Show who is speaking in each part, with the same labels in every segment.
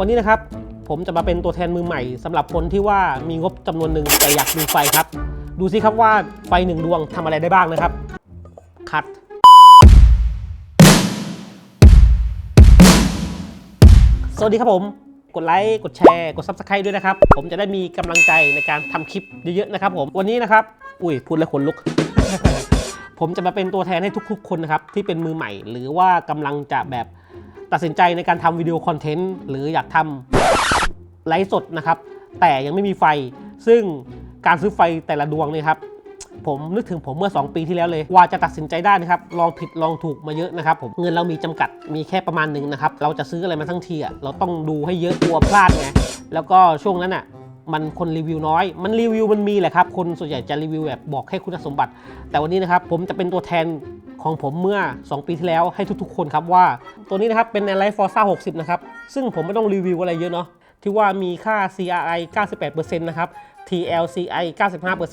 Speaker 1: วันนี้นะครับผมจะมาเป็นตัวแทนมือใหม่สำหรับคนที่ว่ามีงบจำนวนหนึ่งแต่อยากดูไฟครับ ดูสิครับว่าไฟหนึ่งดวงทำอะไรได้บ้างนะครับ คัดสวัสดีครับผม กดไลค์ กดแชร์ กด Subscribe ด้วยนะครับ ผมจะได้มีกำลังใจในการทำคลิปเยอะๆนะครับผมวันนี้นะครับ อุ้ยพูดแล้วขนลุก ผมจะมาเป็นตัวแทนให้ทุกๆ คนนะครับที่เป็นมือใหม่ หรือว่ากำลังจะแบบ ตัดสินใจในการทำวิดีโอคอนเทนต์หรืออยากทำไลฟ์สดนะครับ แต่ยังไม่มีไฟ ซึ่งการซื้อไฟแต่ละดวงเนี่ยครับผมนึกถึงผมเมื่อ 2 ปีที่แล้วเลย ว่าจะตัดสินใจได้นะครับ ลองผิดลองถูกมาเยอะนะครับผมเงินเรามีจำกัดมีแค่ประมาณหนึ่งนะครับ เราจะซื้ออะไรมาทั้งทีอะเราต้องดูให้เยอะกลัวพลาดไงแล้วก็ช่วงนั้นอะมันคนรีวิวน้อย มันรีวิวมันมีแหละครับ คนส่วนใหญ่จะรีวิวแบบบอกแค่คุณสมบัติ แต่วันนี้นะครับผมจะเป็นตัวแทน ของผมเมื่อ 2 ปีที่แล้วให้ทุกๆ คนครับว่า ตัวนี้นะครับเป็น a l i f e Forza 60 นะครับ ซึ่งผมไม่ต้องรีวิวอะไรเยอะเนาะที่ว่ามีค่า CRI 98%นะครับ TLCI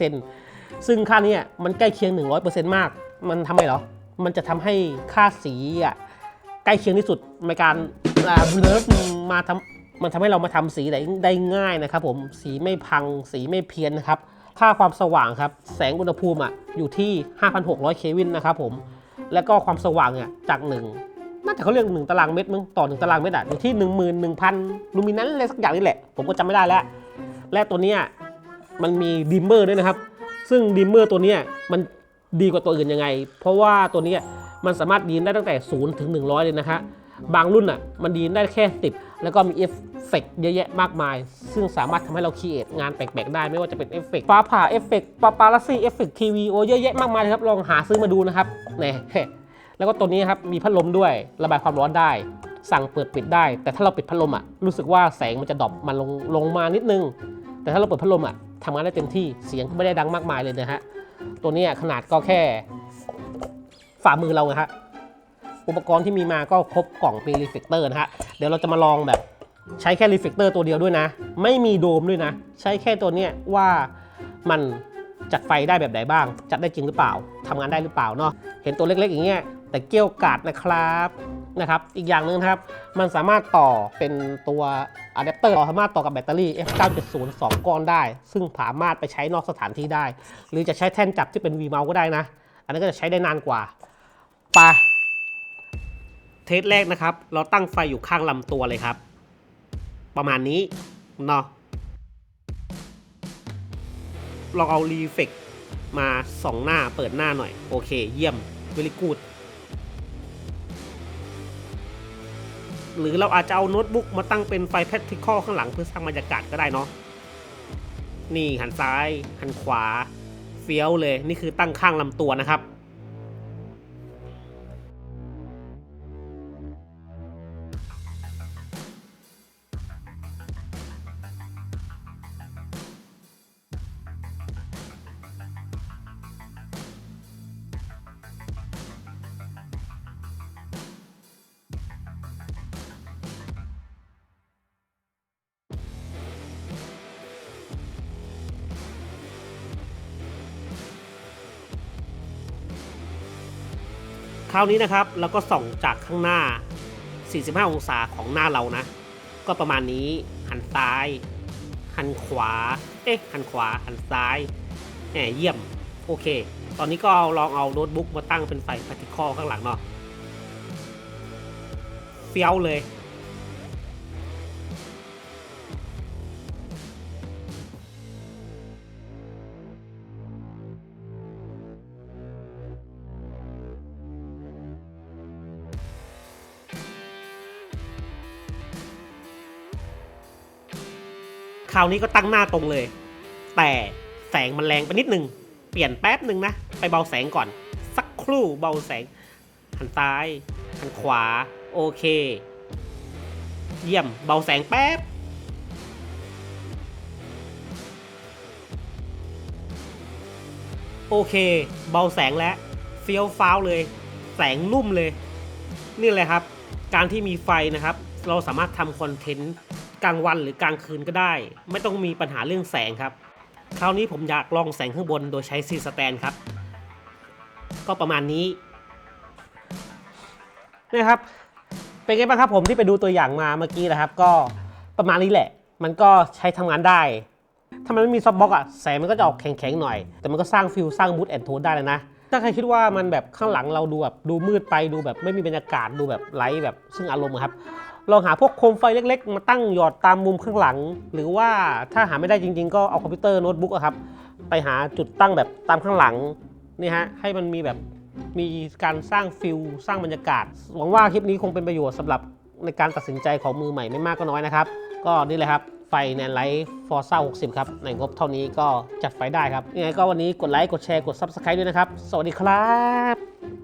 Speaker 1: 95%ซึ่งค่านี้มันใกล้เคียง 100%มาก มันทำไมเหรอ มันจะทำให้ค่าสีอะใกล้เคียงที่สุดในการเลิฟมาทำมันทำให้เรามาทำสีได้ได้ง่ายนะครับผมสีไม่พังสีไม่เพี้ยนนะครับค่าความสว่างครับ แสงอุณหภูมิอะอยู่ที่ 5,600 เควินนะครับผม แล้วก็ความสว่างเนี่ยจากหนึ่งน่าจะเขาเรียกหนึ่งตารางเมตรมั้งต่อหนึ่งตารางเมตรอะอยู่ที่11,000ลูมินันอะไรสักอย่างนี่แหละ ผมก็จำไม่ได้แล้ว และตัวเนี้ยมันมีดิมเมอร์ด้วยนะครับ ซึ่งดิมเมอร์ตัวเนี้ยมันดีกว่าตัวอื่นยังไง เพราะว่าตัวเนี้ยมันสามารถดีนได้ตั้งแต่0ถึง100 เลยนะฮะบางรุ่นอะมันดีนได้แค่ 10 แล้วก็มีเอฟเฟกต์เยอะแยะมากมาย ซึ่งสามารถทำให้เราคิดงานแปลกๆ ได้ไม่ว่าจะเป็นเอฟเฟกต์ฟ้าผ่าเอฟเฟกต์ปาปาลัสซี่เอฟเฟกต์ทีวีโอเยอะแยะมากมายเลยครับลองหาซื้อมาดูนะครับแน่แล้วก็ตัวนี้ครับมีพัดลมด้วยระบายความร้อนได้ สั่งเปิดปิดได้ แต่ถ้าเราปิดพัดลมอะรู้สึกว่าแสงมันจะดรอปมันลงลงมานิดนึง แต่ถ้าเราเปิดพัดลมอะทำงานได้เต็มที่เสียงก็ไม่ได้ดังมากมายเลยนะฮะตัวนี้ขนาดก็แค่ฝ่ามือเราไงฮะ อุปกรณ์ที่มีมาก็ครบกล่องมีรีเฟกเตอร์นะฮะ เดี๋ยวเราจะมาลองแบบใช้แค่รีเฟกเตอร์ตัวเดียวด้วยนะ ไม่มีโดมด้วยนะ ใช้แค่ตัวเนี้ยว่ามันจัดไฟได้แบบไหนบ้าง จัดได้จริงหรือเปล่าทำงานได้หรือเปล่าเนาะ เห็นตัวเล็ก ๆ อย่างเงี้ย แต่เกี้ยวกาดนะครับนะครับ อีกอย่างหนึ่งนครับ มันสามารถต่อเป็นตัวอะแดปเตอร์สามารถต่อกับแบตเตอรี่ F970 2 ก้อนได้ ซึ่งสามารถไปใช้นอกสถานที่ได้ หรือจะใช้แท่นจับที่เป็น V mouse ก็ได้นะ อันนั้นก็จะใช้ได้นานกว่าไป เทสแรกนะครับ เราตั้งไฟอยู่ข้างลำตัวเลยครับ ประมาณนี้เนาะลองเอารีเฟกมาสองหน้าเปิดหน้าหน่อย โอเค เยี่ยม very good หรือเราอาจจะเอาโน้ตบุ๊กมาตั้งเป็นไฟ practical ข้างหลังเพื่อสร้างบรรยากาศก็ได้เนาะนี่หันซ้าย หันขวา เฟี้ยวเลย นี่คือตั้งข้างลำตัวนะครับ คราวนี้นะครับเราก็ส่องจากข้างหน้า 45 องศาของหน้าเรานะ ก็ประมาณนี้หันซ้าย หันขวา เอ๊ะหันขวาหันซ้ายแหมเยี่ยมโอเค ตอนนี้ก็ลองเอาโน้ตบุ๊กมาตั้งเป็นไฟพาร์ติคอข้างหลังเนาะเฟี้ยวเลย คราวนี้ก็ตั้งหน้าตรงเลย แต่แสงมันแรงไปนิดนึง เปลี่ยนแป๊บหนึ่งนะ ไปเบาแสงก่อน สักครู่เบาแสง หันซ้าย หันขวา โอเค เยี่ยม เบาแสงแป๊บ โอเค เบาแสงแล้วเฟี้ยวฟ้าวเลย แสงนุ่มเลย นี่เลยครับ การที่มีไฟนะครับ เราสามารถทำคอนเทนต์ กลางวันหรือกลางคืนก็ได้ ไม่ต้องมีปัญหาเรื่องแสงครับ คราวนี้ผมอยากลองแสงข้างบนโดยใช้ซีสแตนครับ ก็ประมาณนี้นะครับ เป็นไงบ้างครับผมที่ไปดูตัวอย่างมาเมื่อกี้นะครับ ก็ประมาณนี้แหละ มันก็ใช้ทำงานได้ ถ้ามันไม่มีซอฟบ็อกอะแสงมันก็จะออกแข็งๆหน่อย แต่มันก็สร้างฟิลสร้างบูตแอนโทนได้เลยนะถ้าใครคิดว่ามันแบบข้างหลังเราดูแบบดูมืดไปดูแบบไม่มีบรรยากาศดูแบบไร้แบบซึ่งอารมณ์ครับ ลองหาพวกโคมไฟเล็กๆ มาตั้งหยอดตามมุมข้างหลัง หรือว่าถ้าหาไม่ได้จริง ๆ ก็เอาคอมพิวเตอร์โน้ตบุ๊กอะครับไปหาจุดตั้งแบบตามข้างหลังนี่ฮะให้มันมีแบบมีการสร้างฟิลสร้างบรรยากาศหวังว่าคลิปนี้คงเป็นประโยชน์สำหรับในการตัดสินใจของมือใหม่ไม่มากก็น้อยนะครับ ก็นี่แหละครับไฟแนนไลท์ฟอร์ซ่า60 ครับ ในงบเท่านี้ก็จัดไฟได้ครับยังไงก็วันนี้กดไลค์กดแชร์กด Subscribe ด้วยนะครับ สวัสดีครับ